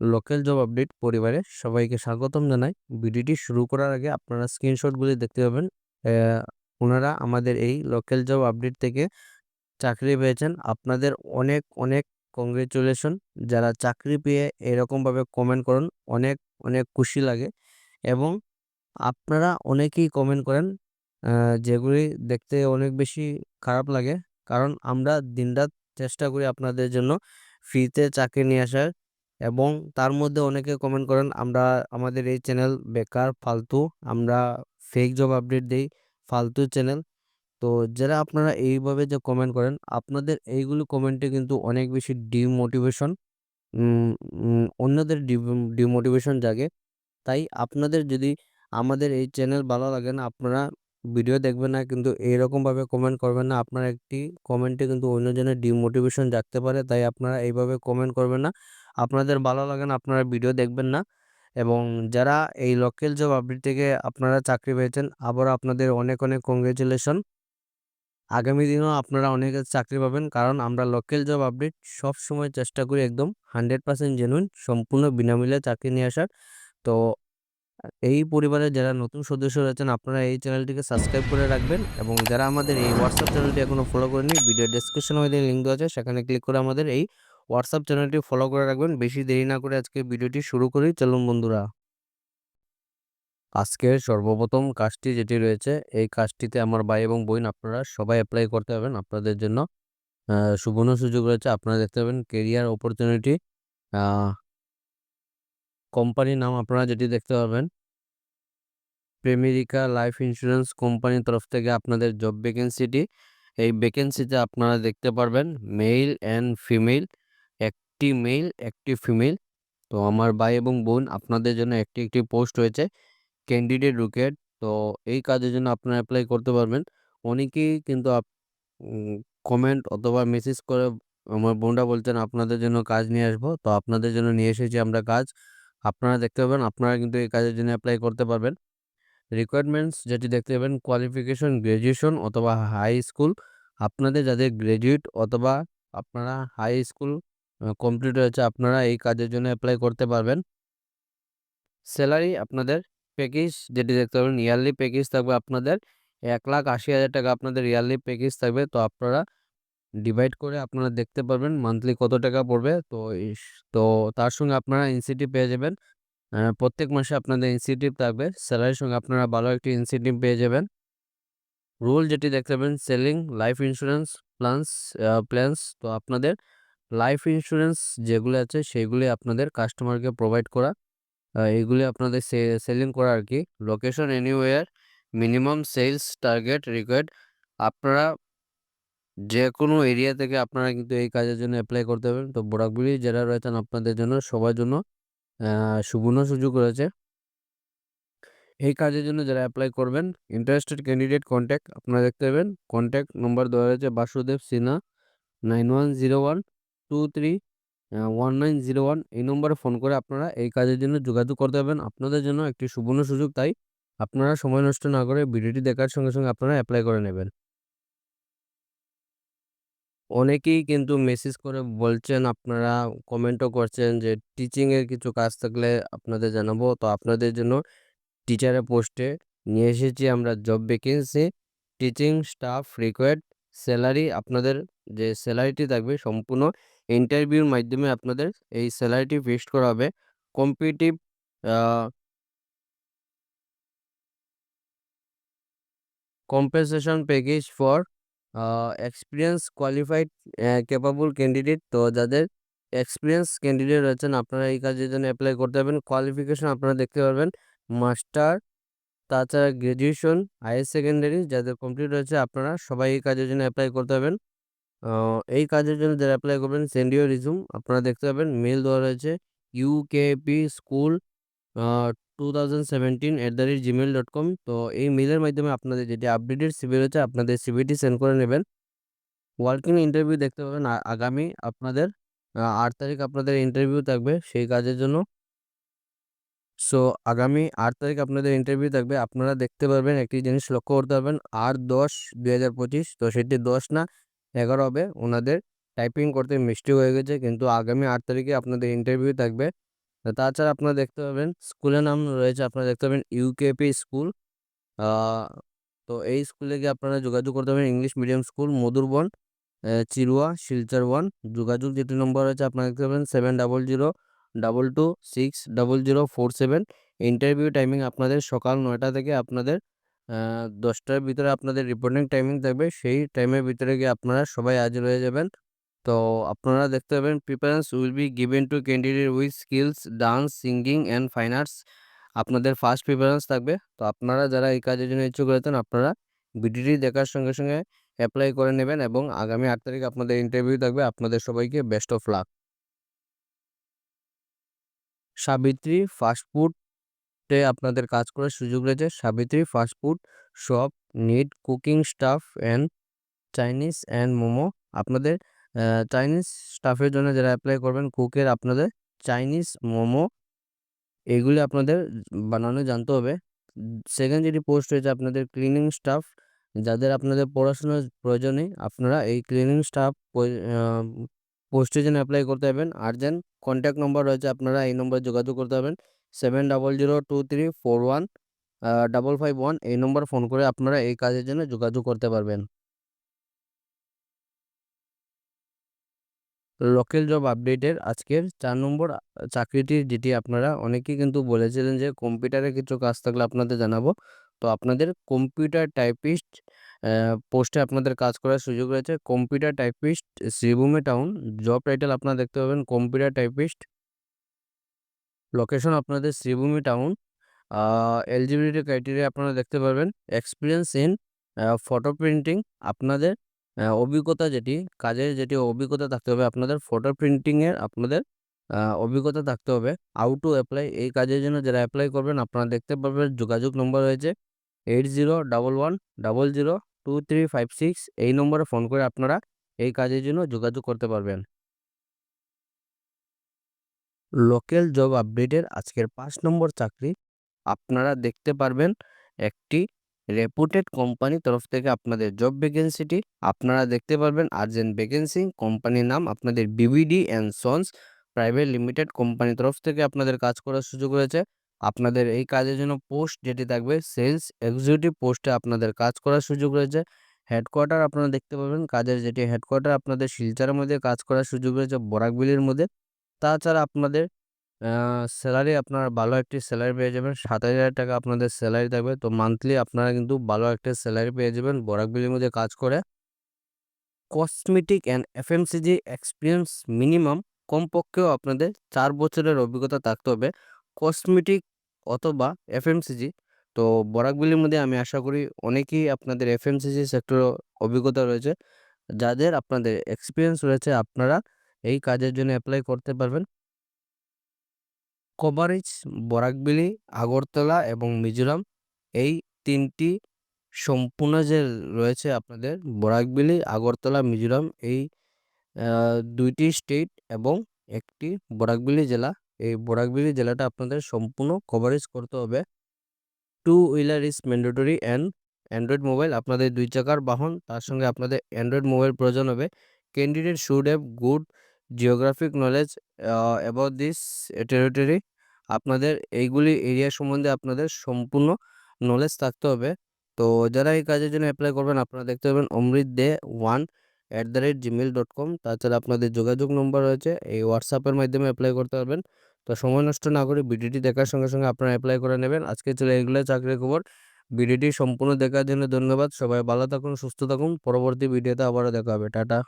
Local job update পরিবারে সবাইকে স্বাগতম জানাই। ভিডিওটি শুরু করার আগে আপনারা স্ক্রিনশটগুলি দেখতে পাবেন। ওনারা আমাদের এই লোকাল জব আপডেট থেকে চাকরি পেয়েছেন। আপনাদের অনেক অনেক কংগ্রেচুলেশন যারা চাকরি পেয়ে এরকমভাবে কমেন্ট করেন, অনেক অনেক খুশি লাগে। এবং আপনারা অনেকেই কমেন্ট করেন যেগুলি দেখতে অনেক বেশি খারাপ লাগে। কারণ আমরা দিনরাত চেষ্টা করি আপনাদের জন্য ফ্রিতে চাকরি নিয়ে আসার। এবং তার মধ্যে অনেকে কমেন্ট করেন, আমরা, আমাদের এই চ্যানেল বেকার, ফালতু, আমরা ফেক জব আপডেট দেই, ফালতু চ্যানেল তো যারা আপনারা এইভাবে যে কমেন্ট করেন, আপনাদের এইগুলো কমেন্টে কিন্তু অনেক বেশি ডিমোটিভেশন অন্যদের ডিমোটিভেশন জাগে। তাই আপনাদের যদি আমাদের এই চ্যানেল ভালো লাগে না, আপনারা ভিডিও দেখবেন না, কিন্তু এইরকমভাবে কমেন্ট করবেন না, আপনার একটি কমেন্টে কিন্তু অন্যজনের ডিমোটিভেশন জাগতে পারে, তাই আপনারা এইভাবে কমেন্ট করবেন না। আপনাদের ভালো লাগে না, আপনারা ভিডিও দেখবেন না। এবং যারা এই লোকাল জব আপডেট থেকে আপনারা চাকরি পেয়েছেন, আবারও আপনাদের অনেক অনেক কংগ্রেচুলেশন আগামী দিনেও আপনারা অনেকে চাকরি পাবেন, কারণ আমরা লোকাল জব আপডেট সব সময় চেষ্টা করি একদম হান্ড্রেড পার্সেন্ট জেনুইন সম্পূর্ণ বিনামূল্যে চাকরি নিয়ে আসার। তো এই পরিবারের যারা নতুন সদস্য রয়েছেন, আপনারা এই চ্যানেলটিকে সাবস্ক্রাইব করে রাখবেন এবং যারা আমাদের এই হোয়াটসঅ্যাপ চ্যানেলটি এখনও ফলো করেনি ভিডিও ডিসক্রিপশনে মধ্যে লিঙ্ক দেওয়া আছে, সেখানে ক্লিক করে আমাদের এই হোয়াটসঅ্যাপ চ্যানেলটি ফলো করে রাখবেন। বেশি দেরি না করে আজকে ভিডিওটি শুরু করি। চলুন বন্ধুরা। আজকের সর্বপ্রথম কাজটি যেটি রয়েছে, এই কাজটিতে আমার ভাই এবং বোন আপনারা সবাই অ্যাপ্লাই করতে পারবেন আপনাদের জন্য। সুবর্ণ সুযোগ রয়েছে। আপনারা দেখতে পাবেন কেরিয়ার অপরচুনিটি কোম্পানির নাম আপনারা যেটি দেখতে পাবেন। প্রেমেরিকা লাইফ ইন্স্যুরেন্স কোম্পানির তরফ থেকে আপনাদের জব ভ্যাকেন্সিটি এই ভ্যাকেন্সিতে আপনারা দেখতে পারবেন মেল অ্যান্ড ফিমেল একটি মেল একটি ফিমেল তো আমার ভাই এবং বোন আপনাদের জন্য একটি একটি পোস্ট হয়েছে ক্যান্ডিডেট রুকেট তো এই কাজের জন্য আপনারা অ্যাপ্লাই করতে পারবেন। অনেকেই কিন্তু কমেন্ট অথবা মেসেজ করে, আমার বোনরা বলছেন, আপনাদের জন্য কাজ নিয়ে আসব তো আপনাদের জন্য নিয়ে এসেছি আমরা কাজ। আপনারা দেখতে পাবেন, আপনারা কিন্তু এই কাজের জন্য অ্যাপ্লাই করতে পারবেন। রিকোয়ারমেন্টস যেটি দেখতে পাবেন কোয়ালিফিকেশন গ্র্যাজুয়েশন অথবা হাই স্কুল আপনাদের যাদের গ্র্যাজুয়েট অথবা আপনারা হাই স্কুল কমপ্লিট হয়েছে আপনারা এই কাজের জন্য অ্যাপ্লাই করতে পারবেন। স্যালারি আপনাদের প্যাকেজ যেটি দেখতে পাবেন ইয়ারলি প্যাকেজ থাকবে আপনাদের এক লাখ আশি হাজার টাকা, আপনাদের ইয়ারলি প্যাকেজ থাকবে। তো আপনারা ডিভাইড করে আপনারা দেখতে পারবেন মান্থলি কত টাকা পড়বে। তো তো তার সঙ্গে আপনারা ইনসেন্টিভ পেয়ে যাবেন। প্রত্যেক মাসে আপনাদের ইনসেন্টিভ থাকবে। স্যালারির সঙ্গে আপনারা ভালো একটি ইনসেন্টিভ পেয়ে যাবেন। রুল যেটি দেখতে পাবেন selling life insurance plans plans তো আপনাদের লাইফ ইন্স্যুরেন্স যেগুলো আছে, সেগুলি আপনাদের কাস্টমারকে প্রোভাইড করা। এইগুলি আপনাদের সেলিং করা আর কি। Location anywhere minimum sales target required আপনারা যে কোনো এরিয়া থেকে আপনারা কিন্তু এই কাজের জন্য অ্যাপ্লাই করতে পারবেন। তো বোরাকগুলি যারা রয়েছেন আপনাদের জন্য, সবার জন্য সুবর্ণ সুযোগ রয়েছে। এই কাজের জন্য যারা অ্যাপ্লাই করবেন ইন্টারেস্টেড ক্যান্ডিডেট কন্ট্যাক্ট আপনারা দেখতে পাবেন। কন্ট্যাক্ট নম্বর দেওয়া রয়েছে Basudeb Sinha nine one zero one two three one nine zero one এই নম্বরে ফোন করে আপনারা এই কাজের জন্য যোগাযোগ করতে পারবেন। আপনাদের জন্য একটি সুবর্ণ সুযোগ, তাই আপনারা সময় নষ্ট না করে ভিডিওটি দেখার সঙ্গে সঙ্গে আপনারা অ্যাপ্লাই করে নেবেন। অনেকেই কিন্তু মেসেজ করে বলছেন, আপনারা কমেন্টও করছেন যে টিচিংয়ের কিছু কাজ থাকলে আপনাদের জানাব। তো আপনাদের জন্য টিচারের পোস্টে নিয়ে এসেছি আমরা job vacancy teaching staff required salary আপনাদের যে স্যালারিটি থাকবে সম্পূর্ণ ইন্টারভিউর মাধ্যমে আপনাদের এই স্যালারিটি ফিক্সড করা হবে। Competitive compensation package for experience qualified capable candidate তো যাদের এক্সপিরিয়েন্স ক্যান্ডিডেট রয়েছেন, আপনারা এই কাজের জন্য অ্যাপ্লাই করতে পারবেন। কোয়ালিফিকেশন আপনারা দেখতে পারবেন। মাস্টার তাছাড়া গ্র্যাজুয়েশন হায়ার সেকেন্ডারি যাদের কমপ্লিট রয়েছে, আপনারা সবাই এই কাজের জন্য অ্যাপ্লাই করতে পারবেন। এই কাজের জন্য যারা অ্যাপ্লাই করবেন সেন্ডিও রিজুম আপনারা দেখতে পাবেন মেল দেওয়া রয়েছে UKP school two thousand seventeen at the rate gmail dot com তো এই মেলের মাধ্যমে আপনাদের যেটি আপডেটেড সিবি রয়েছে, আপনাদের সিবিটি সেন্ড করে নেবেন। ওয়ার্কিং ইন্টারভিউ দেখতে পাবেন আগামী আপনাদের আট তারিখ আপনাদের ইন্টারভিউ থাকবে সেই কাজের জন্য। সো আগামী আট তারিখ আপনাদের ইন্টারভিউ থাকবে। আপনারা দেখতে পারবেন, একটি জিনিস লক্ষ্য করতে পারবেন আট দশ দুই হাজার পঁচিশ, তো সেটি দশ না এগারো হবে। ওনাদের টাইপিং করতে মিস্টেক হয়ে গেছে। কিন্তু আগামী আট তারিখে আপনাদের ইন্টারভিউ থাকবে। তাছাড়া আপনারা দেখতে পাবেন স্কুলের নাম রয়েছে, আপনারা দেখতে পাবেন ইউকেপি স্কুল তো এই স্কুলে গিয়ে আপনারা যোগাযোগ করতে পারেন English medium school Madhurban Chirua, Silchar one. যোগাযোগ যেটি নম্বর রয়েছে, আপনারা দেখতে পাবেন seven double zero double two six double zero four seven interview timing আপনাদের সকাল নয়টা থেকে আপনাদের দশটার ভিতরে আপনাদের রিপোর্টিং টাইমিং থাকবে। সেই টাইমের ভিতরে গিয়ে আপনারা সবাই হাজির হয়ে যাবেন। তো আপনারা দেখতে পাবেন preference will be given to candidate with skills dance singing and fine arts আপনাদের ফার্স্ট প্রিফারেন্স থাকবে। তো আপনারা যারা এই কাজের জন্য ইচ্ছুক রয়েছেন, আপনারা ভিডিওটি দেখার সঙ্গে সঙ্গে অ্যাপ্লাই করে নেবেন এবং আগামী আট তারিখ আপনাদের ইন্টারভিউ থাকবে। আপনাদের সবাইকে বেস্ট অফ লাক সাবিত্রী ফাস্টফুডে আপনাদের কাজ করার সুযোগ রয়েছে। Savitri fast food shop need cooking staff and Chinese and momo. আপনাদের চাইনিজ স্টাফের জন্য যারা অ্যাপ্লাই করবেন কুকের আপনাদের চাইনিজ মোমো, এগুলি আপনাদের বানানো জানতে হবে। সেকেন্ড যেটি পোস্ট রয়েছে, আপনাদের ক্লিনিং স্টাফ যাদের আপনাদের পড়াশোনার প্রয়োজন আপনারা এই ক্লিনিং স্টাফ পোস্টের জন্য অ্যাপ্লাই করতে পারবেন। আর্জেন্ট কন্ট্যাক্ট নম্বর রয়েছে, আপনারা এই নম্বরে যোগাযোগ করতে পারবেন। Seven double zero two three four one double five one এই নম্বর ফোন করে আপনারা এই কাজের জন্য যোগাযোগ করতে পারবেন। লোকাল জব আপডেটের আজকের চার নম্বর চাকরিটি যেটি আপনারা অনেকেই কিন্তু বলেছিলেন যে কম্পিউটারে কিছু কাজ থাকলে আপনাদের জানাব। তো আপনাদের কম্পিউটার টাইপিস্ট পোস্টে আপনাদের কাজ করার সুযোগ রয়েছে। Computer typist, Sribhumi town, job title আপনারা দেখতে পাবেন। কম্পিউটার টাইপিস্ট লোকেশন আপনাদের শ্রীভূমি টাউন এলিজিবিলিটি ক্রাইটেরিয়া আপনারা দেখতে পারবেন। এক্সপিরিয়েন্স ইন ফটো প্রিন্টিং আপনাদের অভিজ্ঞতা যেটি, কাজের যেটি অভিজ্ঞতা থাকতে হবে আপনাদের ফটো প্রিন্টিংয়ের আপনাদের অভিজ্ঞতা থাকতে হবে। হাউ টু অ্যাপ্লাই এই কাজের জন্য যারা অ্যাপ্লাই করবেন আপনারা দেখতে পারবেন, যোগাযোগ নম্বর রয়েছে eight zero double one double zero two three five six এই নম্বরে ফোন করে আপনারা এই কাজের জন্য যোগাযোগ করতে পারবেন। লোকাল জব আপডেটের আজকের পাঁচ নম্বর চাকরি আপনারা দেখতে পারবেন। একটি রেপুটেড কোম্পানি তরফ থেকে আপনাদের জব ভ্যাকেন্সিটি আপনারা দেখতে পারবেন। আর্জেন্ট ভ্যাকেন্সি কোম্পানির নাম আপনাদের BBD and sons private limited কোম্পানির তরফ থেকে আপনাদের কাজ করার সুযোগ রয়েছে। আপনাদের এই কাজের জন্য পোস্ট যেটি থাকবে সেলস এক্সিকিউটিভ পোস্টে আপনাদের কাজ করার সুযোগ রয়েছে। হেডকোয়ার্টার আপনারা দেখতে পাবেন কাজের যেটি হেডকোয়ার্টার আপনাদের শিলচারের মধ্যে কাজ করার সুযোগ রয়েছে, বরাকবিলির মধ্যে। তাছাড়া আপনাদের স্যালারি আপনারা ভালো একটি স্যালারি পেয়ে যাবেন। সাত হাজার টাকা আপনাদের স্যালারি থাকবে। তো মান্থলি আপনারা কিন্তু ভালো একটা স্যালারি পেয়ে যাবেন। বরাকবিলির মধ্যে কাজ করে। Cosmetic and FMCG experience minimum কমপক্ষেও আপনাদের চার বছরের অভিজ্ঞতা থাকতে হবে। কসমেটিক অথবা এফএমসিজি তো বরাক বরাকবিলির মধ্যে আমি আশা করি অনেকেই আপনাদের এফএমসিজি সেক্টর অভিজ্ঞতা রয়েছে। যাদের আপনাদের এক্সপিরিয়েন্স রয়েছে, আপনারা এই কাজের জন্য অ্যাপ্লাই করতে পারবেন। কভারেজ বরাকবিলি, আগরতলা এবং মিজোরাম, এই তিনটি সম্পূর্ণ যে রয়েছে আপনাদের, বরাকবিলি, আগরতলা, মিজোরাম, এই দুইটি স্টেট এবং একটি বরাকবিলি জেলা। এই বরাকবিলি জেলাটা আপনাদের সম্পূর্ণ কভারেজ করতে হবে। Two wheeler is mandatory and android mobile আপনাদের দুই চাকার বাহন, তার সঙ্গে আপনাদের অ্যান্ড্রয়েড মোবাইল প্রয়োজন হবে। Candidate should have good geographic knowledge about this territory আপনাদের এইগুলি এরিয়া সম্বন্ধে আপনাদের সম্পূর্ণ নলেজ থাকতে হবে। তো যারা এই কাজের জন্য অ্যাপ্লাই করবেন, আপনারা দেখতে পাবেন Amrit De one at the rate gmail dot com তাছাড়া আপনাদের যোগাযোগ নম্বর রয়েছে, এই হোয়াটসঅ্যাপের মাধ্যমে অ্যাপ্লাই করতে পারবেন। তো সময় নষ্ট না করে ভিডিওটি দেখার সঙ্গে সঙ্গে আপনারা অ্যাপ্লাই করে নেবেন। আজকে চলে এগুলো চাকরির খবর। ভিডিওটি সম্পূর্ণ দেখার জন্য ধন্যবাদ। সবাই ভালো থাকুন, সুস্থ থাকুন। পরবর্তী ভিডিওতে আবারও দেখা হবে। টাটা।